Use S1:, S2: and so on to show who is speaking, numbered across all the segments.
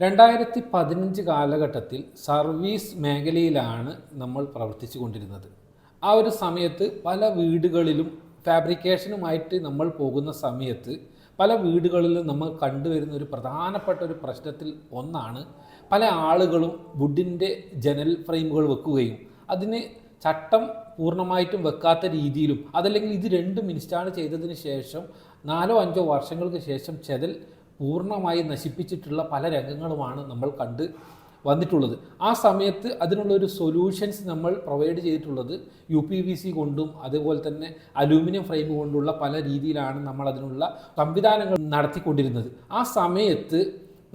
S1: രണ്ടായിരത്തി പതിനഞ്ച് കാലഘട്ടത്തിൽ സർവീസ് മേഖലയിലാണ് നമ്മൾ പ്രവർത്തിച്ചു കൊണ്ടിരുന്നത് ആ ഒരു സമയത്ത് പല വീടുകളിലും ഫാബ്രിക്കേഷനുമായിട്ട് നമ്മൾ പോകുന്ന സമയത്ത് പല വീടുകളിലും നമ്മൾ കണ്ടുവരുന്ന ഒരു പ്രധാനപ്പെട്ട ഒരു പ്രശ്നത്തിൽ ഒന്നാണ് പല ആളുകളും വുഡിന്റെ ജനൽ ഫ്രെയിമുകൾ വെക്കുകയും അതിന് ചട്ടം പൂർണമായിട്ടും വെക്കാത്ത രീതിയിലും അതല്ലെങ്കിൽ ഇത് രണ്ടും ഇൻസ്റ്റാൾ ചെയ്തതിന് ശേഷം നാലോ അഞ്ചോ വർഷങ്ങൾക്ക് ശേഷം ചെതൽ പൂർണമായി നശിപ്പിച്ചിട്ടുള്ള പല രംഗങ്ങളുമാണ് നമ്മൾ കണ്ട് വന്നിട്ടുള്ളത്. ആ സമയത്ത് അതിനുള്ള ഒരു സൊല്യൂഷൻസ് നമ്മൾ പ്രൊവൈഡ് ചെയ്തിട്ടുള്ളത് യു പി വി സി കൊണ്ടും അതുപോലെ തന്നെ അലൂമിനിയം ഫ്രെയിം കൊണ്ടുള്ള പല രീതിയിലാണ് നമ്മൾ അതിനുള്ള സംവിധാനങ്ങൾ നടത്തിക്കൊണ്ടിരുന്നത്. ആ സമയത്ത്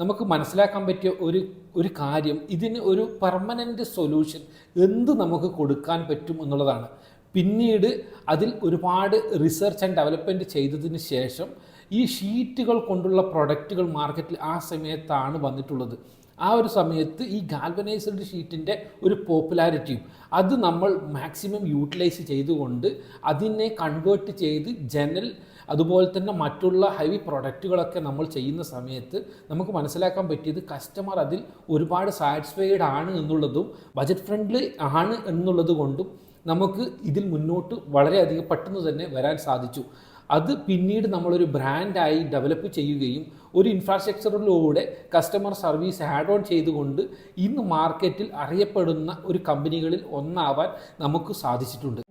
S1: നമുക്ക് മനസ്സിലാക്കാൻ പറ്റിയ ഒരു ഒരു കാര്യം ഇതിന് ഒരു പെർമനന്റ് സൊല്യൂഷൻ എന്ത് നമുക്ക് കൊടുക്കാൻ പറ്റും എന്നുള്ളതാണ്. പിന്നീട് അതിൽ ഒരുപാട് റിസർച്ച് ആൻഡ് ഡെവലപ്മെന്റ് ചെയ്തതിന് ശേഷം ഈ ഷീറ്റുകൾ കൊണ്ടുള്ള പ്രൊഡക്റ്റുകൾ മാർക്കറ്റിൽ ആ സമയത്താണ് വന്നിട്ടുള്ളത്. ആ ഒരു സമയത്ത് ഈ ഗാൽവനൈസ്ഡ് ഷീറ്റിന്റെ ഒരു പോപ്പുലാരിറ്റിയും അത് നമ്മൾ മാക്സിമം യൂട്ടിലൈസ് ചെയ്തുകൊണ്ട് അതിനെ കൺവേർട്ട് ചെയ്ത് ജനൽ അതുപോലെ തന്നെ മറ്റുള്ള ഹെവി പ്രൊഡക്റ്റുകളൊക്കെ നമ്മൾ ചെയ്യുന്ന സമയത്ത് നമുക്ക് മനസ്സിലാക്കാൻ പറ്റിയത് കസ്റ്റമർ അതിൽ ഒരുപാട് സാറ്റിസ്ഫൈഡ് ആണ് എന്നുള്ളതും ബജറ്റ് ഫ്രണ്ട്ലി ആണ് എന്നുള്ളത് കൊണ്ടും നമുക്ക് ഇതിൽ മുന്നോട്ട് വളരെയധികം പെട്ടെന്ന് തന്നെ വരാൻ സാധിച്ചു. അത് പിന്നീട് നമ്മളൊരു ബ്രാൻഡായി ഡെവലപ്പ് ചെയ്യുകയും ഒരു ഇൻഫ്രാസ്ട്രക്ചറിലൂടെ കസ്റ്റമർ സർവീസ് ആഡ് ഓൺ ചെയ്തുകൊണ്ട് ഇന്ന് മാർക്കറ്റിൽ അറിയപ്പെടുന്ന ഒരു കമ്പനികളിൽ ഒന്നാവാൻ നമുക്ക് സാധിച്ചിട്ടുണ്ട്.